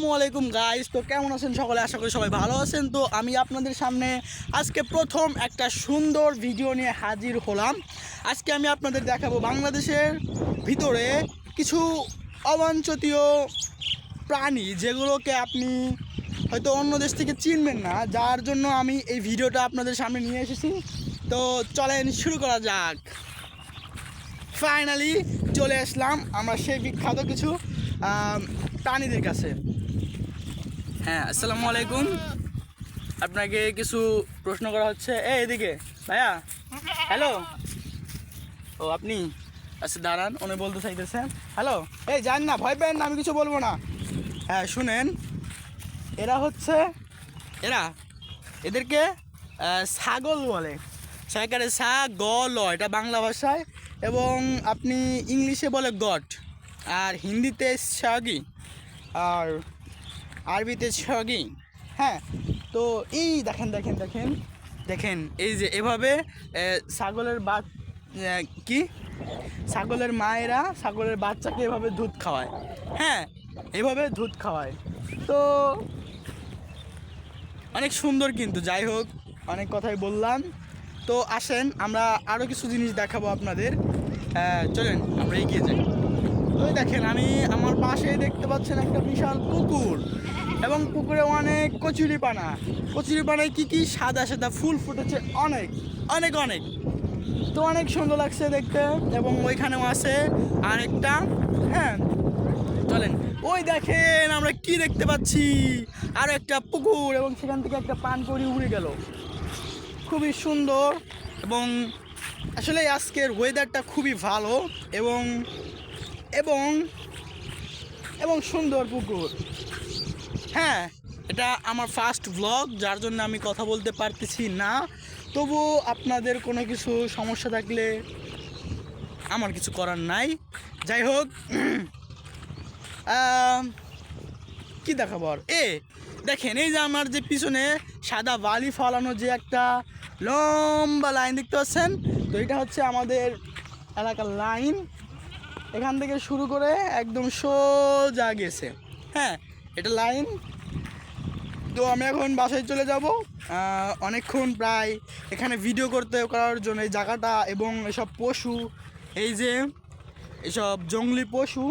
আসসালামু আলাইকুম গাইস তো কেমন আছেন সকলে? আশা করি সবাই ভালো আছেন। তো আমি আপনাদের সামনে আজকে প্রথম একটা সুন্দর ভিডিও নিয়ে হাজির হলাম। আজকে আমি আপনাদের দেখাবো বাংলাদেশের ভিতরে কিছু অবাঞ্চতীয় প্রাণী যেগুলোকে আপনি হয়তো অন্য দেশ থেকে চিনবেন না, যার জন্য আমি এই ভিডিওটা আপনাদের সামনে নিয়ে এসেছি। তো চলেন শুরু করা যাক। ফাইনালি চলে আসলাম আমরা সেই বিখ্যাত কিছু প্রাণীদের কাছে। হ্যাঁ আসসালামু আলাইকুম। আপনাকে কিছু প্রশ্ন করা হচ্ছে। এই এদিকে, ভাইয়া। হ্যালো। ও, আপনি? আচ্ছা দাঁড়ান, উনি বলতে চাইতেছেন হ্যালো। এই, যান না, ভয় পেন না, আমি কিছু বলব না। হ্যাঁ শুনেন। এরা হচ্ছে, এরা, এদেরকে ছাগল বলে। সরকারে সা গ, ল, এটা বাংলা ভাষায়। এবং আপনি ইংলিশে বলে গট। আর হিন্দিতে সাগি আর আরবিতে ছগি হ্যাঁ তো এই দেখেন দেখেন দেখেন দেখেন, এই যে এভাবে ছাগলের বা কি? ছাগলের মায়েরা ছাগলের বাচ্চাকে এভাবে দুধ খাওয়ায়। হ্যাঁ এভাবে দুধ খাওয়ায়। তো অনেক সুন্দর কিন্তু, যাই হোক, অনেক কথাই বললাম। তো আসেন, আমরা আরও কিছু জিনিস দেখাবো আপনাদের। চলেন, আমরা এগিয়ে যাই। ওই দেখেন, আমি আমার পাশেই দেখতে পাচ্ছেন একটা বিশাল পুকুর এবং পুকুরে অনেক কচুরিপানা কচুরিপানায় কী কী সাদা সাদা ফুল ফুটেছে অনেক অনেক অনেক। তো অনেক সুন্দর লাগছে দেখতে এবং ওইখানেও আছে আরেকটা। হ্যাঁ চলেন। ওই দেখেন আমরা কি দেখতে পাচ্ছি? আরও একটা পুকুর এবং সেখান থেকে একটা পান করি উড়ে গেল। খুবই সুন্দর এবং আসলে আজকের ওয়েদারটা খুবই ভালো এবং এবং এবং সুন্দর পুকুর। হ্যাঁ এটা আমার ফার্স্ট ব্লগ যার জন্য আমি কথা বলতে পারতেছি না। তবু আপনাদের কোনো কিছু সমস্যা থাকলে আমার কিছু করার নাই। যাই হোক কি দেখাবো আর? এ, দেখেন, এই যে আমার যে পিছনে সাদা বালি ফলানো যে একটা লম্বা লাইন দেখতে পাচ্ছেন? তো এটা হচ্ছে আমাদের এলাকার লাইন এখান থেকে শুরু করে একদম সোজা গেছে। হ্যাঁ এটা লাইন। তো আমি এখন বাসায় চলে যাব। অনেকক্ষণ প্রায় এখানে ভিডিও করতে করার জন্য এই জায়গাটা এবং এসব পশু, এই যে এসব জঙ্গলি পশু,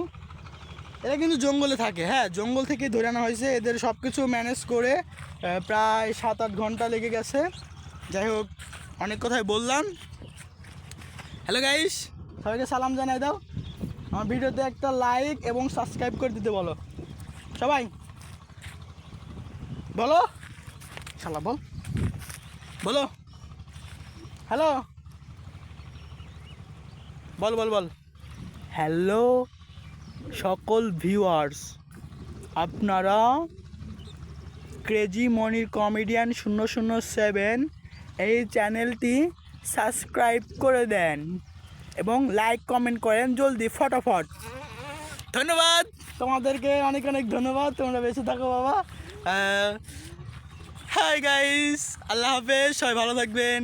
এরা কিন্তু জঙ্গলে থাকে। হ্যাঁ জঙ্গল থেকে ধরে আনা হয়েছে। এদের সব কিছু ম্যানেজ করে প্রায় সাত আট ঘণ্টা লেগে গেছে। যাই হোক, অনেক কথাই বললাম। হ্যালো গাইস সবাইকে সালাম জানাই দাও। আমার ভিডিওতে একটা লাইক এবং সাবস্ক্রাইব করে দিতে বলো। সবাই। বলো। শালা বল। বলো। হ্যালো। বল বল বল। হ্যালো সকল ভিউয়ার্স। আপনারা ক্রেজি মনির কমেডিয়ান শূন্য শূন্য সেভেন এই চ্যানেলটি সাবস্ক্রাইব করে দেন এবং লাইক কমেন্ট করেন জলদি ফটাফট। ধন্যবাদ। তোমাদেরকে অনেক অনেক ধন্যবাদ। তোমরা বেঁচে থাকো বাবা। হাই গাইস আল্লাহ হাফেজ, সবাই ভালো থাকবেন।